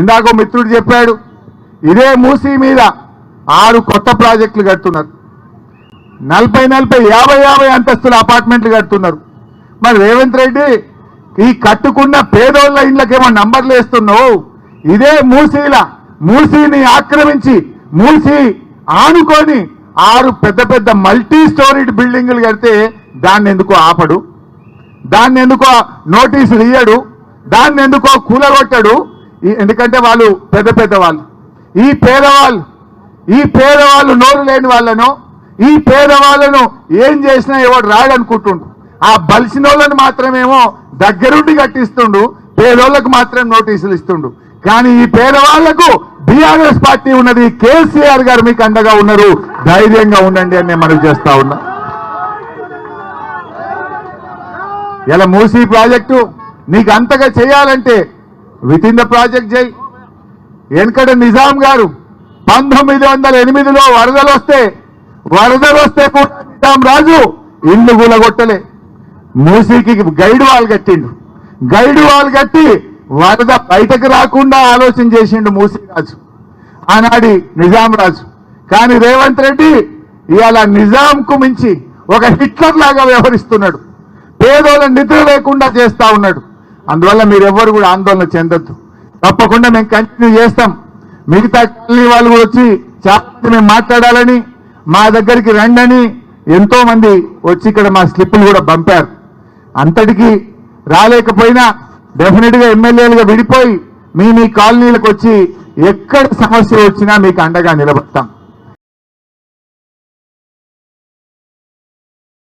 ఇందాక మిత్రుడు చెప్పాడు ఇదే మూసీ మీద ఆరు కొత్త ప్రాజెక్టులు కడుతున్నారు. నలభై నలభై యాభై యాభై అంతస్తుల అపార్ట్మెంట్లు కడుతున్నారు. మరి రేవంత్ రెడ్డి ఈ కట్టుకున్న పేదోళ్ళ ఇండ్లకేమో నంబర్లు వేస్తున్నావు? ఇదే మూసీల మూసీని ఆక్రమించి మూసీ ఆనుకొని ఆరు పెద్ద పెద్ద మల్టీ స్టోరీడ్ బిల్డింగులు కడితే దాన్ని ఎందుకో ఆపడు? దాన్ని ఎందుకో నోటీసులు ఇయ్యడు? దాన్ని ఎందుకో కూలగొట్టడు? ఎందుకంటే వాళ్ళు పెద్ద పెద్ద వాళ్ళు ఈ పేదవాళ్ళు ఈ పేదవాళ్ళు నోరు లేని వాళ్ళను ఈ పేదవాళ్ళను ఏం చేసినా ఎవడు రాడనుకుంటుండు. ఆ బలిసిన వాళ్ళని మాత్రమేమో దగ్గరుండి కట్టిస్తుండు పేదోళ్ళకు మాత్రం నోటీసులు ఇస్తుండు. కానీ ఈ పేదవాళ్ళకు బీఆర్ఎస్ పార్టీ ఉన్నది కేసీఆర్ గారు మీకు అండగా ఉన్నారు ధైర్యంగా ఉండండి అని నేను మనవి చేస్తా ఉన్నా. ఇలా మూసీ ప్రాజెక్టు నీకు అంతగా చేయాలంటే విత్ ఇన్ ద ప్రాజెక్ట్ జై వెనకడ నిజాం గారు పంతొమ్మిది వందల ఎనిమిదిలో వరదలు వస్తే వరదలు వస్తే కూడా నిజాం రాజు ఇల్లు కూలగొట్టలే మూసీకి గైడ్ వాల్ కట్టిండు. గైడ్ వాల్ కట్టి వరద బయటకు రాకుండా ఆలోచన చేసిండు మూసీ రాజు. ఆనాడి నిజాం రాజు. కానీ రేవంత్ రెడ్డి ఇవాళ నిజాంకు మించి ఒక హిట్లర్ లాగా వ్యవహరిస్తున్నాడు. పేదోళ్ళ నిద్ర లేకుండా చేస్తా ఉన్నాడు. అందువల్ల మీరెవ్వరు కూడా ఆందోళన చెందొద్దు. తప్పకుండా మేము కంటిన్యూ చేస్తాం. మిగతా కాలనీ వాళ్ళు కూడా వచ్చి చాలా మేము మాట్లాడాలని మా దగ్గరికి రండని ఎంతో మంది వచ్చి ఇక్కడ మా స్లిప్పులు కూడా పంపారు. అంతటికి రాలేకపోయినా డెఫినెట్గా ఎమ్మెల్యేలుగా విడిపోయి మీ మీ కాలనీలకు వచ్చి ఎక్కడ సమస్య వచ్చినా మీకు అండగా నిలబడతాం.